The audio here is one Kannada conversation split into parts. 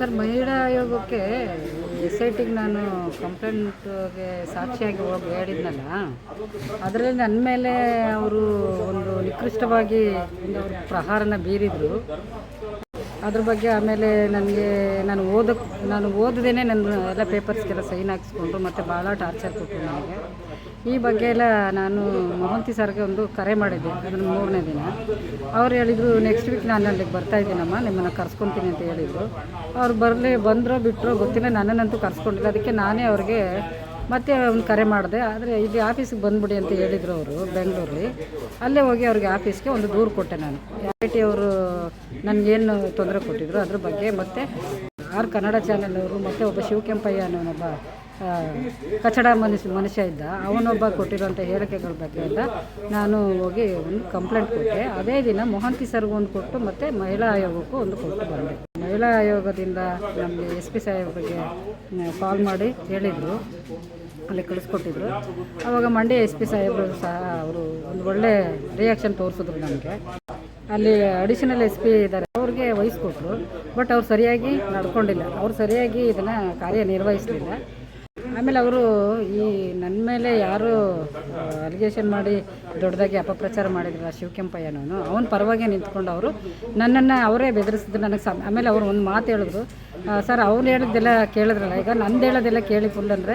ಸರ್, ಮಹಿಳಾ ಆಯೋಗಕ್ಕೆ ಎಸ್ ಐ ಟಿಗೆ ನಾನು ಕಂಪ್ಲೇಂಟ್ಗೆ ಸಾಕ್ಷಿಯಾಗಿ ಹೋಗಿ ಹೇಳಿದ್ನಲ್ಲ, ಅದರಲ್ಲಿ ನನ್ನ ಮೇಲೆ ಅವರು ಒಂದು ನಿಕೃಷ್ಟವಾಗಿ ಪ್ರಹಾರನ ಬೀರಿದರು. ಅದ್ರ ಬಗ್ಗೆ ಆಮೇಲೆ ನನಗೆ, ನಾನು ಓದಕ್ಕೆ ನಾನು ಓದದೇನೆ ನನ್ನ ಎಲ್ಲ ಪೇಪರ್ಸ್ಗೆಲ್ಲ ಸೈನ್ ಹಾಕಿಸ್ಕೊಂಡ್ರು ಮತ್ತು ಭಾಳ ಟಾರ್ಚರ್ ಕೊಟ್ಟರು ನನಗೆ. ಈ ಬಗ್ಗೆ ಎಲ್ಲ ನಾನು ಮಹಂತಿ ಸರ್ಗೆ ಒಂದು ಕರೆ ಮಾಡಿದ್ದೆ. ಅದನ್ನು ಮೂರನೇ ದಿನ. ಅವ್ರು ಹೇಳಿದರು ನೆಕ್ಸ್ಟ್ ವೀಕ್ ನಾನು ಅಲ್ಲಿಗೆ ಬರ್ತಾ ಇದ್ದೀನಮ್ಮ, ನಿಮ್ಮನ್ನು ಕರ್ಸ್ಕೊತೀನಿ ಅಂತ ಹೇಳಿದರು. ಅವ್ರು ಬರಲಿ, ಬಂದರೋ ಬಿಟ್ಟರೋ ಗೊತ್ತಿಲ್ಲ, ನನ್ನನ್ನಂತೂ ಕರ್ಸ್ಕೊಂಡಿಲ್ಲ. ಅದಕ್ಕೆ ನಾನೇ ಅವ್ರಿಗೆ ಮತ್ತೆ ಒಂದು ಕರೆ ಮಾಡಿದೆ. ಆದರೆ ಇಲ್ಲಿ ಆಫೀಸಿಗೆ ಬಂದ್ಬಿಡಿ ಅಂತ ಹೇಳಿದರು ಅವರು ಬೆಂಗಳೂರಲ್ಲಿ. ಅಲ್ಲೇ ಹೋಗಿ ಅವ್ರಿಗೆ ಆಫೀಸ್ಗೆ ಒಂದು ದೂರು ಕೊಟ್ಟೆ ನಾನು. ಐ ಟಿ ಅವರು ನನಗೇನು ತೊಂದರೆ ಕೊಟ್ಟಿದ್ರು ಅದ್ರ ಬಗ್ಗೆ ಮತ್ತು ಆರ್ ಕನ್ನಡ ಚಾನೆಲ್ ಅವರು ಮತ್ತು ಒಬ್ಬ ಶಿವಕೆಂಪಯ್ಯ ಅನ್ನೋನೊಬ್ಬ ಕಚಡ ಮನುಷ್ಯ ಮನುಷ್ಯ ಇದ್ದ, ಅವನೊಬ್ಬ ಕೊಟ್ಟಿರುವಂಥ ಹೇಳಿಕೆಗಳ ಬಗ್ಗೆ ನಾನು ಹೋಗಿ ಒಂದು ಕಂಪ್ಲೇಂಟ್ ಕೊಟ್ಟೆ. ಅದೇ ದಿನ ಮೊಹಂತಿ ಸರ್ಗೂ ಒಂದು ಕೊಟ್ಟು ಮತ್ತು ಮಹಿಳಾ ಆಯೋಗಕ್ಕೂ ಒಂದು ಕೊಟ್ಟು ಬಂದೆ. ಮಹಿಳಾ ಆಯೋಗದಿಂದ ನಮಗೆ ಎಸ್ ಪಿ ಬಗ್ಗೆ ಕಾಲ್ ಮಾಡಿ ಹೇಳಿದರು, ಅಲ್ಲಿ ಕಳಿಸ್ಕೊಟ್ಟಿದ್ರು. ಆವಾಗ ಮಂಡ್ಯ ಎಸ್ ಪಿ ಸಾಹೇಬರು ಸಹ ಅವರು ಒಂದು ಒಳ್ಳೆ ರಿಯಾಕ್ಷನ್ ತೋರಿಸಿದ್ರು ನಮಗೆ. ಅಲ್ಲಿ ಅಡಿಷನಲ್ ಎಸ್ ಪಿ ಇದ್ದಾರೆ, ಅವ್ರಿಗೆ ವಹಿಸ್ಕೊಟ್ರು. ಬಟ್ ಅವ್ರು ಸರಿಯಾಗಿ ನಡ್ಕೊಂಡಿಲ್ಲ. ಅವ್ರು ಸರಿಯಾಗಿ ಇದನ್ನು ಕಾರ್ಯನಿರ್ವಹಿಸಲಿಲ್ಲ. ಆಮೇಲೆ ಅವರು ಈ ನನ್ನ ಮೇಲೆ ಯಾರು ಅಲಿಗೇಷನ್ ಮಾಡಿ ದೊಡ್ಡದಾಗಿ ಅಪಪ್ರಚಾರ ಮಾಡಿದ್ರಲ್ಲ ಶಿವಕೆಂಪಯ್ಯನವನು, ಅವನ ಪರವಾಗಿ ನಿಂತ್ಕೊಂಡು ಅವರು ನನ್ನನ್ನು ಅವರೇ ಬೆದರಿಸಿದ್ರು ನನಗೆ ಸಮ, ಆಮೇಲೆ ಅವರು ಒಂದು ಮಾತು ಹೇಳಿದ್ರು. ಸರ್ ಅವ್ರು ಹೇಳಿದ್ದೆಲ್ಲ ಕೇಳಿದ್ರಲ್ಲ, ಈಗ ನಂದು ಹೇಳೋದೆಲ್ಲ ಕೇಳಿ ಫುಲ್ ಅಂದರೆ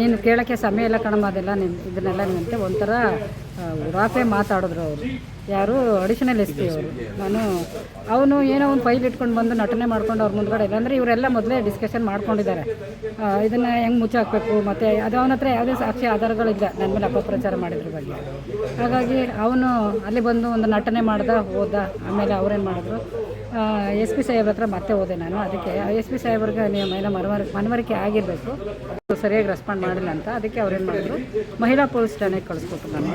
ನೀನು ಕೇಳೋಕ್ಕೆ ಸಮಯ ಎಲ್ಲ ಕಣಮ್ಮ, ಅದೆಲ್ಲ ನಿನ್, ಇದನ್ನೆಲ್ಲ ನಿಂತೆ ಒಂಥರ ಉಡಾಫೆ ಮಾತಾಡಿದ್ರು ಅವರು. ಯಾರು ಅಡಿಷನಲ್ ಎಸ್ ಪಿ ಅವರು. ನಾನು ಅವನು ಏನೋ ಒಂದು ಫೈಲ್ ಇಟ್ಕೊಂಡು ಬಂದು ನಟನೆ ಮಾಡ್ಕೊಂಡು ಅವ್ರ ಮುಂದ್ಗಡೆ ಅಂದರೆ ಇವರೆಲ್ಲ ಮೊದಲೇ ಡಿಸ್ಕಷನ್ ಮಾಡ್ಕೊಂಡಿದ್ದಾರೆ. ಇದನ್ನು ಹೆಂಗೆ ಮುಚ್ಚಾಕಬೇಕು ಮತ್ತು ಅದು ಅವನ ಹತ್ರ ಯಾವುದೇ ಸಾಕ್ಷಿ ಆಧಾರಗಳಿಲ್ಲ ನನ್ನ ಮೇಲೆ ಅಪಪ್ರಚಾರ ಮಾಡಿದ್ರ ಬಗ್ಗೆ. ಹಾಗಾಗಿ ಅವನು ಅಲ್ಲಿ ಬಂದು ಒಂದು ನಟನೆ ಮಾಡ್ದ, ಹೋದ, ಆಮೇಲೆ ಅವ್ರೇನು ಮಾಡಿದ್ರು? ಎಸ್ ಪಿ ಸಾಹೇಬ್ರ ಹತ್ರ ಮತ್ತೆ ಹೋದೆ ನಾನು. ಅದಕ್ಕೆ ಎಸ್ ಪಿ ಸಾಹೇಬ್ರಿಗೆ ನೀವು ಮೇಲೆ ಮನವರಿ, ಮನವರಿಕೆ ಆಗಿರಬೇಕು. ಸರಿಯಾಗಿ ರೆಸ್ಪಾಂಡ್ ಮಾಡಿಲ್ಲ ಅಂತ. ಅದಕ್ಕೆ ಅವ್ರೇನು ಮಾಡಿದ್ರು, ಮಹಿಳಾ ಪೊಲೀಸ್ ಠಾಣೆಗೆ ಕಳಿಸ್ಕೊಟ್ರು ನಾನು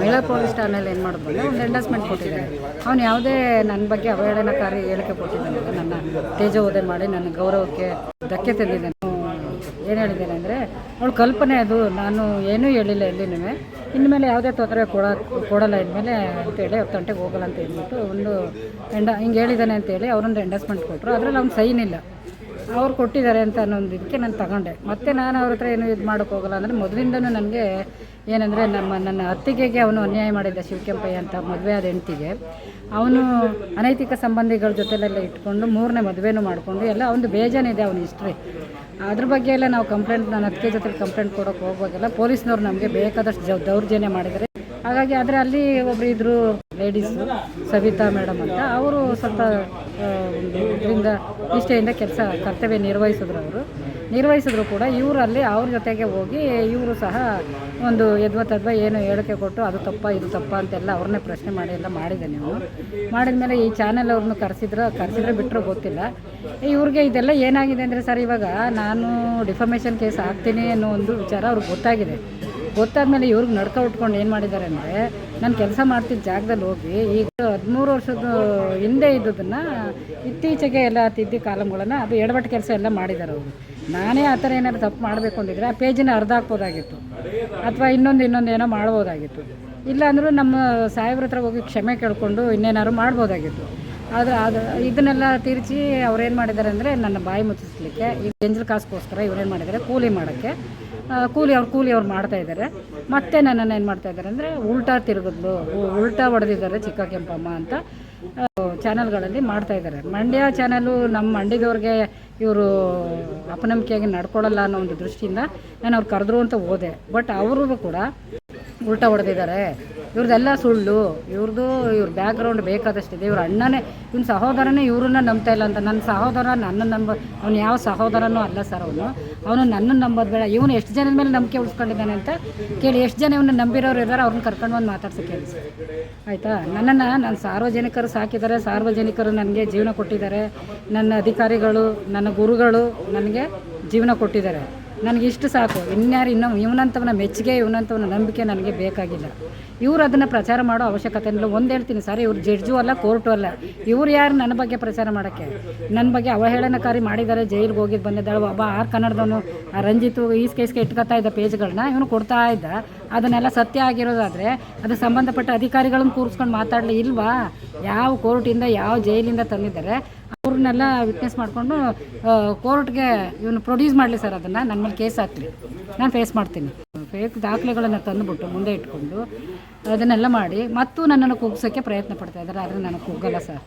ಮಹಿಳಾ ಪೊಲೀಸ್ ಠಾಣೆಯಲ್ಲಿ ಏನು ಮಾಡಿದ್ರು ಒಂದು ಎಂಡಸ್ಮೆಂಟ್ ಕೊಟ್ಟಿದ್ದಾರೆ. ಅವ್ನು ಯಾವುದೇ ನನ್ನ ಬಗ್ಗೆ ಅವಹೇಳನಕಾರಿ ಹೇಳಿಕೆ ಕೊಟ್ಟಿದ್ದಾನೆ ನನ್ನ ತೇಜೋದಯ ಮಾಡಿ ನನ್ನ ಗೌರವಕ್ಕೆ ಧಕ್ಕೆ ತಂದಿದ್ದಾನೆ ಏನು ಹೇಳಿದ್ದೇನೆ ಅಂದರೆ ಅವಳು ಕಲ್ಪನೆ ಅದು, ನಾನು ಏನೂ ಹೇಳಿಲ್ಲ ಎಲ್ಲಿನೂ ಇನ್ಮೇಲೆ ಯಾವುದೇ ತೊಂದರೆ ಕೊಡ, ಕೊಡಲ್ಲ, ಇನ್ಮೇಲೆ ಅಂತೇಳಿ ಅವ್ರ ತಂಟೆಗೆ ಹೋಗಲ್ಲ ಅಂತ ಹೇಳ್ಬಿಟ್ಟು ಒಂದು ಎಂಡ ಹಿಂಗೆ ಹೇಳಿದ್ದಾನೆ ಅಂತೇಳಿ ಅವರೊಂದು ಎಂಡಸ್ಮೆಂಟ್ ಕೊಟ್ಟರು ಅದರಲ್ಲಿ ಅವ್ನು ಸೈನ್ ಇಲ್ಲ. ಅವ್ರು ಕೊಟ್ಟಿದ್ದಾರೆ ಅಂತ ಅನ್ನೋದು ಇದಕ್ಕೆ ನಾನು ತಗೊಂಡೆ. ಮತ್ತೆ ನಾನು ಅವ್ರ ಹತ್ರ ಏನು ಇದು ಮಾಡೋಕ್ಕೆ ಹೋಗಲ್ಲ ಅಂದರೆ ಮೊದಲಿಂದನೂ ನನಗೆ ಏನಂದರೆ ನಮ್ಮ ನನ್ನ ಅತ್ತಿಗೆಗೆ ಅವನು ಅನ್ಯಾಯ ಮಾಡಿದ್ದ ಶಿವಕೆಂಪಯ್ಯ ಅಂತ ಮದುವೆ ಆದ ಹೆಂಡ್ತಿಗೆ. ಅವನು ಅನೈತಿಕ ಸಂಬಂಧಿಗಳ ಜೊತೆಲೆಲ್ಲ ಇಟ್ಕೊಂಡು ಮೂರನೇ ಮದುವೆನೂ ಮಾಡಿಕೊಂಡು ಎಲ್ಲ ಅವನು ಬೇಜಾನಿದೆ ಅವನ ಹಿಸ್ಟ್ರಿ ಅದ್ರ ಬಗ್ಗೆ ಎಲ್ಲ ನಾವು ಕಂಪ್ಲೇಂಟ್ ನನ್ನ ಅತ್ತಿಗೆ ಜೊತೆ ಕಂಪ್ಲೇಂಟ್ ಕೊಡೋಕೆ ಹೋಗುವಾಗೆಲ್ಲ ಪೊಲೀಸ್ನವ್ರು ನಮಗೆ ಬೇಕಾದಷ್ಟು ದೌರ್ಜನ್ಯ ಮಾಡಿದ್ದಾರೆ. ಹಾಗಾಗಿ ಆದರೆ ಅಲ್ಲಿ ಒಬ್ರು ಇದ್ದರು ಲೇಡೀಸ್ ಸವಿತಾ ಮೇಡಮ್ ಅಂತ. ಅವರು ಸ್ವಲ್ಪ ಇದರಿಂದ ನಿಷ್ಠೆಯಿಂದ ಕೆಲಸ ಕರ್ತವ್ಯ ನಿರ್ವಹಿಸಿದ್ರು ಅವರು. ನಿರ್ವಹಿಸಿದ್ರು ಕೂಡ ಇವರು ಅಲ್ಲಿ ಅವ್ರ ಜೊತೆಗೆ ಹೋಗಿ ಇವರು ಸಹ ಒಂದು ಯದ್ವ ತದ್ವ ಏನು ಹೇಳಿಕೆ ಕೊಟ್ಟು ಅದು ತಪ್ಪ, ಇದು ತಪ್ಪ ಅಂತೆಲ್ಲ ಅವ್ರನ್ನೇ ಪ್ರಶ್ನೆ ಮಾಡಿ ಎಲ್ಲ ಮಾಡಿದೆ ನೀವು ಮಾಡಿದ ಮೇಲೆ ಈ ಚಾನೆಲ್ ಅವ್ರನ್ನ ಕರೆಸಿದ್ರು, ಕರೆಸಿದ್ರೆ ಬಿಟ್ಟರು ಗೊತ್ತಿಲ್ಲ. ಇವ್ರಿಗೆ ಇದೆಲ್ಲ ಏನಾಗಿದೆ ಅಂದರೆ ಸರ್ ಇವಾಗ ನಾನು ಡಿಫಮೇಷನ್ ಕೇಸ್ ಹಾಕ್ತೀನಿ ಅನ್ನೋ ಒಂದು ವಿಚಾರ ಅವ್ರಿಗೆ ಗೊತ್ತಾಗಿದೆ. ಗೊತ್ತಾದ್ಮೇಲೆ ಇವ್ರಿಗೆ ನಡ್ಕ ಉಟ್ಕೊಂಡು ಏನು ಮಾಡಿದ್ದಾರೆ ಅಂದರೆ, ನಾನು ಕೆಲಸ ಮಾಡ್ತಿದ್ದ ಜಾಗದಲ್ಲಿ ಹೋಗಿ ಈಗ ಹದಿಮೂರು ವರ್ಷದ ಹಿಂದೆ ಇದ್ದದನ್ನು ಇತ್ತೀಚೆಗೆ ಎಲ್ಲ ತಿದ್ದಿ ಕಾಲಮ್ಗಳನ್ನು ಅದು ಎಡವಟ್ಟು ಕೆಲಸ ಎಲ್ಲ ಮಾಡಿದ್ದಾರೆ ಅವರು. ನಾನೇ ಆ ಥರ ಏನಾದ್ರು ತಪ್ಪು ಮಾಡಬೇಕು ಅಂದಿದ್ರೆ ಆ ಪೇಜಿನ ಅರ್ಧ ಹಾಕ್ಬೋದಾಗಿತ್ತು. ಅಥವಾ ಇನ್ನೊಂದು ಇನ್ನೊಂದು ಏನೋ ಮಾಡ್ಬೋದಾಗಿತ್ತು. ಇಲ್ಲ ಅಂದರೂ ನಮ್ಮ ಸಾಹೇಬ್ರ ಹತ್ರ ಹೋಗಿ ಕ್ಷಮೆ ಕೇಳಿಕೊಂಡು ಇನ್ನೇನಾದ್ರು ಮಾಡ್ಬೋದಾಗಿತ್ತು. ಆದರೆ ಅದು ಇದನ್ನೆಲ್ಲ ತಿರುಚಿ ಅವ್ರೇನು ಮಾಡಿದ್ದಾರೆ ಅಂದರೆ ನನ್ನ ಬಾಯಿ ಮುಚ್ಚಿಸ್ಲಿಕ್ಕೆ ಈ ಎಂಜಲ್ ಕಾಸ್ಗೋಸ್ಕರ ಇವ್ರೇನು ಮಾಡಿದ್ದಾರೆ, ಕೂಲಿ ಮಾಡೋಕ್ಕೆ ಕೂಲಿ ಅವ್ರು ಕೂಲಿ ಅವ್ರು ಮಾಡ್ತಾ ಇದ್ದಾರೆ. ಮತ್ತೆ ನನ್ನನ್ನು ಏನು ಮಾಡ್ತಾ ಇದ್ದಾರೆ ಅಂದರೆ ಉಲ್ಟಾ ತಿರುಗಿದ್ಲು. ಉಲ್ಟಾ ಹೊಡೆದಿದ್ದಾರೆ ಚಿಕ್ಕ ಕೆಂಪಮ್ಮ ಅಂತ. ಚಾನಲ್ಗಳಲ್ಲಿ ಮಾಡ್ತಾ ಇದ್ದಾರೆ. ಮಂಡ್ಯ ಚಾನಲು ನಮ್ಮ ಮಂಡ್ಯದವ್ರಿಗೆ ಇವರು ಅಪನಂಬಿಕೆಯಾಗಿ ನಡ್ಕೊಳ್ಳಲ್ಲ ಅನ್ನೋ ಒಂದು ದೃಷ್ಟಿಯಿಂದ ನಾನು ಅವ್ರು ಕರೆದ್ರು ಅಂತ ಹೋದೆ. ಬಟ್ ಅವರು ಕೂಡ ಉಲ್ಟಾ ಹೊಡೆದಿದ್ದಾರೆ. ಇವ್ರದ್ದೆಲ್ಲ ಸುಳ್ಳು ಇವ್ರದ್ದು ಇವ್ರ ಬ್ಯಾಕ್ಗ್ರೌಂಡ್ ಬೇಕಾದಷ್ಟಿದೆ. ಇವ್ರ ಅಣ್ಣನೇ, ಇವ್ನ ಸಹೋದರನೇ ಇವ್ರನ್ನ ನಂಬ್ತಾ ಇಲ್ಲ ಅಂತ. ನನ್ನ ಸಹೋದರ ನನ್ನ ನಂಬ, ಅವ್ನು ಯಾವ ಸಹೋದರನೂ ಅಲ್ಲ ಸರ್ ಅವನು. ಅವನು ನನ್ನನ್ನು ನಂಬೋದು ಬೇಡ. ಇವನು ಎಷ್ಟು ಜನದ ಮೇಲೆ ನಂಬಿಕೆ ಉಳಿಸ್ಕೊಂಡಿದ್ದಾನೆ ಅಂತ ಕೇಳಿ ಎಷ್ಟು ಜನ ಇವನ್ನ ನಂಬಿರೋರು ಇದ್ದಾರೆ ಅವ್ರನ್ನ ಕರ್ಕೊಂಡು ಬಂದು ಮಾತಾಡ್ಸೋಕೆ ಕೇಳಿ ಆಯಿತಾ? ನನ್ನನ್ನು ನನ್ನ ಸಾರ್ವಜನಿಕರು ಸಾಕಿದ್ದಾರೆ. ಸಾರ್ವಜನಿಕರು ನನಗೆ ಜೀವನ ಕೊಟ್ಟಿದ್ದಾರೆ. ನನ್ನ ಅಧಿಕಾರಿಗಳು, ನನ್ನ ಗುರುಗಳು ನನಗೆ ಜೀವನ ಕೊಟ್ಟಿದ್ದಾರೆ. ನನಗೆ ಇಷ್ಟು ಸಾಕು. ಇನ್ಯಾರು ಇನ್ನೂ ಇವನಂಥವನ ಮೆಚ್ಚುಗೆ, ಇವನಂಥವನ ನಂಬಿಕೆ ನನಗೆ ಬೇಕಾಗಿಲ್ಲ. ಇವರು ಅದನ್ನು ಪ್ರಚಾರ ಮಾಡೋ ಅವಶ್ಯಕತೆ ಇಲ್ಲ. ಒಂದು ಹೇಳ್ತೀನಿ ಸರ್, ಇವ್ರು ಜಡ್ಜು ಅಲ್ಲ, ಕೋರ್ಟು ಅಲ್ಲ. ಇವ್ರು ಯಾರು ನನ್ನ ಬಗ್ಗೆ ಪ್ರಚಾರ ಮಾಡೋಕ್ಕೆ? ನನ್ನ ಬಗ್ಗೆ ಅವಹೇಳನಕಾರಿ ಮಾಡಿದ್ದಾರೆ, ಜೈಲಿಗೆ ಹೋಗಿದ್ದು ಬಂದಿದ್ದಾಳೆ, ಒಬ್ಬ ಆರು ಕನ್ನಡದವನು, ಆ ರಂಜಿತು ಈಸ್ ಕೇಸ್ಗೆ ಇಟ್ಕೊತಾ ಇದ್ದ ಪೇಜ್ಗಳನ್ನ ಇವನು ಕೊಡ್ತಾ ಇದ್ದ. ಅದನ್ನೆಲ್ಲ ಸತ್ಯ ಆಗಿರೋದಾದರೆ ಅದು ಸಂಬಂಧಪಟ್ಟ ಅಧಿಕಾರಿಗಳನ್ನು ಕೂರಿಸ್ಕೊಂಡು ಮಾತಾಡಲಿ ಇಲ್ವಾ? ಯಾವ ಕೋರ್ಟಿಂದ, ಯಾವ ಜೈಲಿಂದ ತಂದಿದ್ದಾರೆ? ಅವ್ರನ್ನೆಲ್ಲ ವಿಟ್ನೆಸ್ ಮಾಡಿಕೊಂಡು ಕೋರ್ಟ್ಗೆ ಇವನು ಪ್ರೊಡ್ಯೂಸ್ ಮಾಡಲಿ ಸರ್ ಅದನ್ನು. ನನ್ನ ಮೇಲೆ ಕೇಸ್ ಹಾಕಲಿ. ನಾನು ಫೇಸ್ ಮಾಡ್ತೀನಿ. ಫೇಕ್ ದಾಖಲೆಗಳನ್ನು ತಂದುಬಿಟ್ಟು ಮುಂದೆ ಇಟ್ಕೊಂಡು ಅದನ್ನೆಲ್ಲ ಮಾಡಿ, ಮತ್ತು ನನ್ನನ್ನು ಕುಗ್ಸೋಕ್ಕೆ ಪ್ರಯತ್ನ ಪಡ್ತಾ ಇದ್ದಾರೆ, ಆದರೆ ನನಗೆ ಕುಗ್ಗಲ್ಲ ಸರ್